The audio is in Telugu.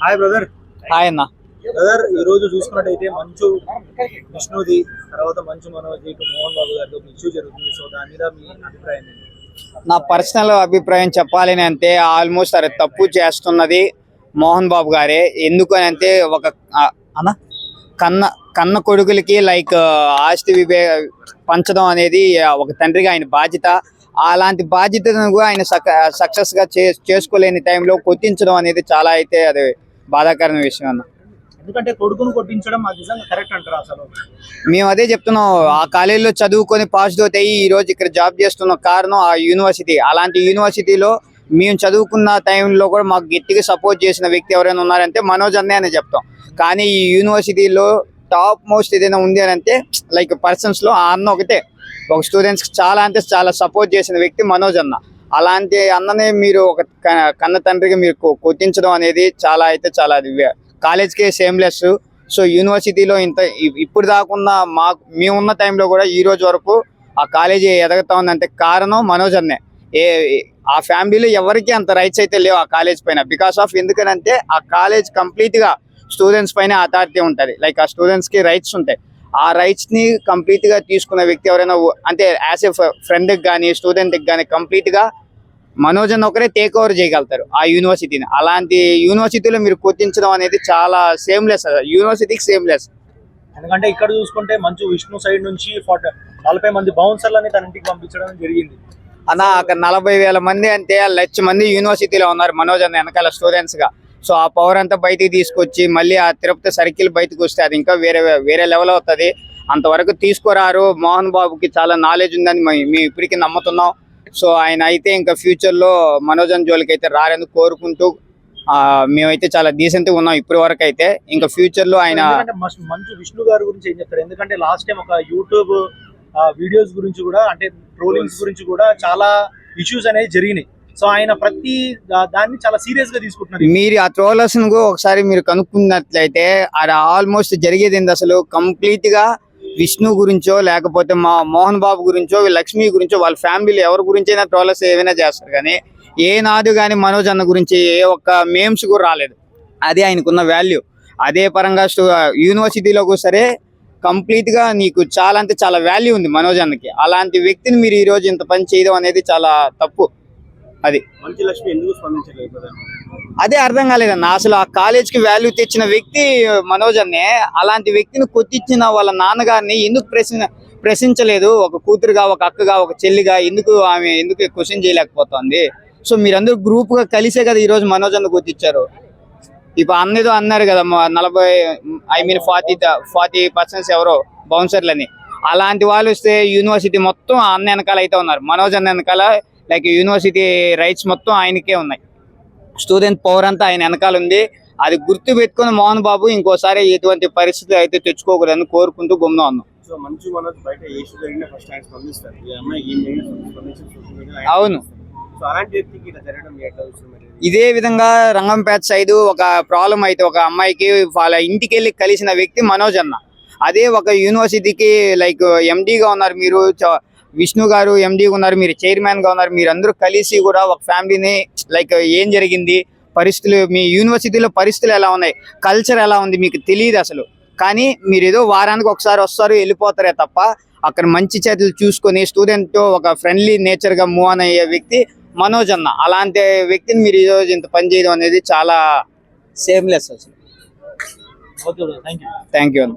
హాయ్ బ్రదర్ హాయ్ అన్న. బ్రదర్ ఈ రోజు చూసుకున్నట్టయితే మంచు విష్ణుది తర్వాత మంచు మనోజ్ ఇటు మోహన్ బాబు గారితో ఒక ఇష్యూ జరుగుతుంది. సో దాని మీద మీ అభిప్రాయం ఏంటి? నా పర్సనల్ అభిప్రాయం చెప్పాలి అంటే ఆల్మోస్ట్ అది తప్పు చేస్తున్నది మోహన్ బాబు గారే. ఎందుకు అని అంటే ఒక అన్న కన్న కన్న కొడుకులకి లైక్ ఆస్తి వివే పంచడం అనేది ఒక తండ్రిగా ఆయన బాధ్యత. అలాంటి బాధ్యతను కూడా ఆయన సక్సెస్గా చే చేసుకోలేని టైంలో కొట్టించడం అనేది చాలా అయితే అది బాధాకరమైన విషయం అన్న. ఎందుకంటే కొడుకును కొట్టించడం కరెక్ట్ అంటారు అసలు? మేము అదే చెప్తున్నాం ఆ కాలేజీలో చదువుకొని పాస్ అవుట్ అయ్యి ఈ రోజు ఇక్కడ జాబ్ చేస్తున్న కారణం ఆ యూనివర్సిటీ. అలాంటి యూనివర్సిటీలో మేము చదువుకున్న టైంలో కూడా మాకు గట్టిగా సపోర్ట్ చేసిన వ్యక్తి ఎవరైనా ఉన్నారంటే మనోజ్ అన్నే అని చెప్తాం. కానీ ఈ యూనివర్సిటీలో టాప్ మోస్ట్ ఏదైనా ఉంది అని అంటే లైక్ పర్సన్స్లో ఆ అన్న ఒకటే. ఒక స్టూడెంట్స్ చాలా అంటే చాలా సపోర్ట్ చేసిన వ్యక్తి మనోజ్ అన్న. అలాంటి అన్ననే మీరు ఒక కన్న తండ్రికి మీరు కొట్టించడం అనేది చాలా అయితే చాలా కాలేజ్కే సేమ్లెస్ సో యూనివర్సిటీలో ఇంత ఇప్పుడు దాకున్న మా మేమున్న టైంలో కూడా ఈ రోజు వరకు ఆ కాలేజీ ఎదగతా ఉందంటే కారణం మనోజ్ అన్నే. ఏ ఆ ఫ్యామిలీలో ఎవరికి అంత రైట్స్ అయితే లేవు ఆ కాలేజ్ పైన. బికాస్ ఆఫ్ ఎందుకనంటే ఆ కాలేజ్ కంప్లీట్గా స్టూడెంట్స్ పైన అథారిటీ ఉంటుంది. లైక్ ఆ స్టూడెంట్స్కి రైట్స్ ఉంటాయి. ఆ రైట్స్ని కంప్లీట్గా తీసుకున్న వ్యక్తి ఎవరైనా అంటే యాజ్ ఎ ఫ్రెండ్కి కానీ స్టూడెంట్కి కానీ కంప్లీట్గా గా మనోజ్ అన్న ఒకరే టేక్ ఓవర్ చేయగలుగుతారు ఆ యూనివర్సిటీని అలాంటి యూనివర్సిటీలో మీరు కొట్టించడం అనేది చాలా సేమ్లెస్ యూనివర్సిటీకి సేమ్లెస్ ఎందుకంటే ఇక్కడ చూసుకుంటే మంచు విష్ణు సైడ్ నుంచి నలభై మంది బౌన్సర్లని తన ఇంటికి పంపించడం జరిగింది. అన్న అక్కడ నలభై వేల మంది అంటే లక్ష మంది యూనివర్సిటీలో ఉన్నారు మనోజ్ అన్న వెనకాల స్టూడెంట్స్గా. సో ఆ పవర్ అంతా బయటికి తీసుకొచ్చి మళ్ళీ ఆ తిరుపతి సర్కిల్ బయటకు వస్తే అది ఇంకా వేరే వేరే లెవెల్ అవుతుంది. అంతవరకు తీసుకురారు. మోహన్ బాబుకి చాలా నాలెడ్జ్ ఉందని మేము ఇప్పటికీ నమ్ముతున్నాం. సో ఆయన అయితే ఇంకా ఫ్యూచర్లో మనోజ్ అన్న జోలికి అయితే రారని కోరుకుంటూ ఆ, మేమైతే చాలా డీసెంట్గా ఉన్నాం ఇప్పటి వరకు అయితే. ఇంకా ఫ్యూచర్లో ఆయన మంచు విష్ణు గారి గురించి ఏం చెప్తారు? ఎందుకంటే లాస్ట్ టైం ఒక యూట్యూబ్ వీడియోస్ గురించి కూడా అంటే ట్రోలింగ్స్ గురించి కూడా చాలా ఇష్యూస్ అనేవి జరిగినాయి. సో ఆయన ప్రతి దాన్ని చాలా సీరియస్గా తీసుకుంటున్నారు. మీరు ఆ ట్రోలర్స్ను ఒకసారి మీరు కనుక్కున్నట్లయితే అది ఆల్మోస్ట్ జరిగేది అసలు? కంప్లీట్గా విష్ణు గురించో లేకపోతే మా మోహన్ బాబు గురించో లక్ష్మి గురించో వాళ్ళ ఫ్యామిలీలో ఎవరి గురించి అయినా ట్రోలర్స్ ఏమైనా చేస్తారు. కానీ ఏ నాదు కానీ మనోజ్ అన్న గురించి ఏ ఒక్క మేమ్స్ కూడా రాలేదు. అది ఆయనకున్న వాల్యూ అదే పరంగా స్టూ సరే కంప్లీట్గా నీకు చాలా అంటే చాలా వాల్యూ ఉంది మనోజ్ అన్నకి. అలాంటి వ్యక్తిని మీరు ఈ రోజు ఇంత పని చేయడం అనేది చాలా తప్పు. అది. మంచి లక్ష్మి ఎందుకు స్పందించలేదు? అదే అర్థం కాలేదన్న అసలు ఆ కాలేజ్కి వాల్యూ తెచ్చిన వ్యక్తి మనోజ్ అన్నే. అలాంటి వ్యక్తిని కొట్టించిన వాళ్ళ నాన్నగారిని ఎందుకు ప్రశ్న ప్రశ్నించలేదు? ఒక కూతురుగా ఒక అక్కగా ఒక చెల్లిగా ఎందుకు ఆమె ఎందుకు క్వశ్చన్ చేయలేకపోతుంది? సో మీరందరూ గ్రూప్గా కలిసే కదా ఈ రోజు మనోజ్ అన్న కొట్టించారు. ఇప్పుడు అన్నేదో అన్నారు కదా మా నలభై I mean forty forty percents ఎవరో బౌన్సర్లని. అలాంటి వాళ్ళు వస్తే యూనివర్సిటీ మొత్తం అన్న వెనకాల అయితే ఉన్నారు. మనోజ్ అన్న వెనకాల లైక్ యూనివర్సిటీ రైట్స్ మొత్తం ఆయనకే ఉన్నాయి. స్టూడెంట్ పవర్ అంతా ఆయన వెనకాల ఉంది. అది గుర్తు పెట్టుకుని మోహన్ బాబు ఇంకోసారి ఎటువంటి పరిస్థితి అయితే తెచ్చుకోకూడదని కోరుకుంటూ గుమ్నా ఉన్నాం. అవును. ఇదే విధంగా రంగంపేట సైడ్ ఒక ప్రాబ్లం అయితే ఒక అమ్మాయికి వాళ్ళ ఇంటికి వెళ్ళి కలిసిన వ్యక్తి మనోజ్ అన్న. అదే ఒక యూనివర్సిటీకి లైక్ ఎండీగా ఉన్నారు మీరు. విష్ణు గారు ఎండీగా ఉన్నారు మీరు చైర్మన్గా ఉన్నారు మీరు అందరూ కలిసి కూడా ఒక ఫ్యామిలీని లైక్ ఏం జరిగింది? పరిస్థితులు మీ యూనివర్సిటీలో పరిస్థితులు ఎలా ఉన్నాయి? కల్చర్ ఎలా ఉంది? మీకు తెలియదు అసలు. కానీ మీరు ఏదో వారానికి ఒకసారి వస్తారు వెళ్ళిపోతారే తప్ప అక్కడ మంచి చేతులు చూసుకొని స్టూడెంట్తో ఒక ఫ్రెండ్లీ నేచర్గా మూవ్ ఆన్ అయ్యే వ్యక్తి మనోజ్ అన్న. అలాంటి వ్యక్తిని మీరు ఈ రోజు ఇంత పని చేయడం అనేది చాలా సేమ్లెస్ అసలు. Okay thank you thank you అన్న.